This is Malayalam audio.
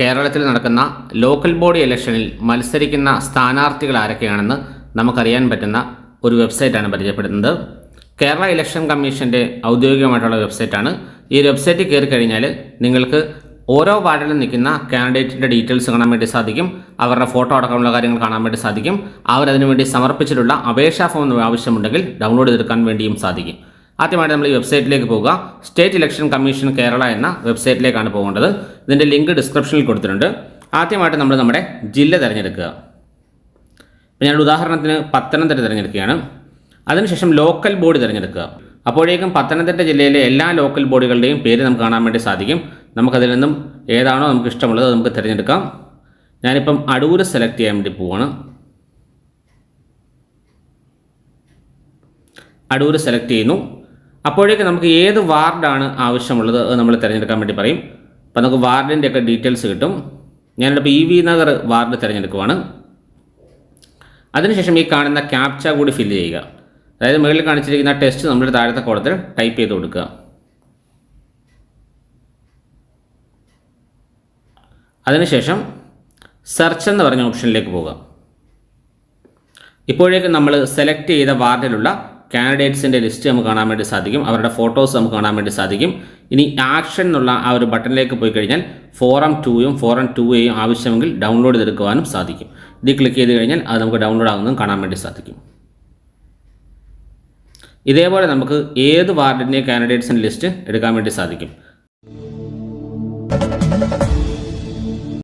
കേരളത്തിൽ നടക്കുന്ന ലോക്കൽ ബോഡി ഇലക്ഷനിൽ മത്സരിക്കുന്ന സ്ഥാനാർത്ഥികൾ ആരൊക്കെയാണെന്ന് നമുക്കറിയാൻ പറ്റുന്ന ഒരു വെബ്സൈറ്റാണ് പരിചയപ്പെടുത്തുന്നത് കേരള ഇലക്ഷൻ കമ്മീഷന്റെ ഔദ്യോഗികമായിട്ടുള്ള വെബ്സൈറ്റാണ്. ഈ വെബ്സൈറ്റിൽ കയറി കഴിഞ്ഞാൽ നിങ്ങൾക്ക് ഓരോ വാർഡിലും നിൽക്കുന്ന കാൻഡിഡേറ്റിന്റെ ഡീറ്റെയിൽസ് കാണാൻ വേണ്ടി സാധിക്കും അവരുടെ ഫോട്ടോ അടക്കമുള്ള കാര്യങ്ങൾ കാണാൻ വേണ്ടി സാധിക്കും അവരതിനു വേണ്ടി സമർപ്പിച്ചിട്ടുള്ള അപേക്ഷാ ഫോം ആവശ്യമുണ്ടെങ്കിൽ ഡൗൺലോഡ് ചെയ്തെടുക്കാൻ വേണ്ടിയും സാധിക്കും. ആദ്യമായിട്ട് നമ്മൾ ഈ വെബ്സൈറ്റിലേക്ക് പോവുക. സ്റ്റേറ്റ് ഇലക്ഷൻ കമ്മീഷൻ കേരള എന്ന വെബ്സൈറ്റിലേക്കാണ് പോകേണ്ടത്. ഇതിന്റെ ലിങ്ക് ഡിസ്ക്രിപ്ഷനിൽ കൊടുത്തിട്ടുണ്ട്. ആദ്യമായിട്ട് നമ്മൾ നമ്മുടെ ജില്ല തിരഞ്ഞെടുക്കുക. അപ്പോൾ ഞാൻ ഉദാഹരണത്തിന് പത്തനംതിട്ട തിരഞ്ഞെടുക്കുകയാണ്. അതിനുശേഷം ലോക്കൽ ബോർഡ് തിരഞ്ഞെടുക്കുക. അപ്പോഴേക്കും പത്തനംതിട്ട ജില്ലയിലെ എല്ലാ ലോക്കൽ ബോർഡുകളുടെയും പേര് നമുക്ക് കാണാൻ വേണ്ടി സാധിക്കും. നമുക്കതിൽ നിന്നും ഏതാണോ നമുക്ക് ഇഷ്ടമുള്ളത് അത് നമുക്ക് തിരഞ്ഞെടുക്കാം. ഞാനിപ്പം അടൂർ സെലക്ട് ചെയ്യാൻ വേണ്ടി പോവാണ്. അടൂർ സെലക്ട് ചെയ്യുന്നു. അപ്പോഴേക്കും നമുക്ക് ഏത് വാർഡാണ് ആവശ്യമുള്ളത് നമ്മൾ തിരഞ്ഞെടുക്കാൻ വേണ്ടി പറയും. അപ്പോൾ നമുക്ക് വാർഡിന്റെ ഒക്കെ ഡീറ്റെയിൽസ് കിട്ടും. ഞാനിപ്പോൾ ഇ വി നഗർ വാർഡ് തിരഞ്ഞെടുക്കുവാണ്. അതിനുശേഷം ഈ കാണുന്ന ക്യാപ്ച കൂടി ഫില്ല് ചെയ്യുക. അതായത് മുകളിൽ കാണിച്ചിരിക്കുന്ന ടെസ്റ്റ് നമ്മൾ താഴത്തെ കോളത്തിൽ ടൈപ്പ് ചെയ്ത് കൊടുക്കുക. അതിനുശേഷം സെർച്ച് എന്ന് പറഞ്ഞ ഓപ്ഷനിലേക്ക് പോവുക. ഇപ്പോഴേക്കും നമ്മൾ സെലക്ട് ചെയ്ത വാർഡിലുള്ള കാൻഡിഡേറ്റ്സിന്റെ ലിസ്റ്റ് നമുക്ക് കാണാൻ വേണ്ടി സാധിക്കും. അവരുടെ ഫോട്ടോസ് നമുക്ക് കാണാൻ വേണ്ടി സാധിക്കും. ഇനി ആക്ഷൻ എന്നുള്ള ആ ഒരു ബട്ടണിലേക്ക് പോയി കഴിഞ്ഞാൽ ഫോറം ടൂയും ഫോറം ടു എയും ആവശ്യമെങ്കിൽ ഡൗൺലോഡ് ചെയ്തെടുക്കുവാനും സാധിക്കും. ഇത് ക്ലിക്ക് ചെയ്ത് കഴിഞ്ഞാൽ അത് നമുക്ക് ഡൗൺലോഡ് ആകുന്നതും കാണാൻ വേണ്ടി സാധിക്കും. ഇതേപോലെ നമുക്ക് ഏത് വാർഡിന്റെയും കാൻഡിഡേറ്റ്സിന്റെ ലിസ്റ്റ് എടുക്കാൻ വേണ്ടി സാധിക്കും.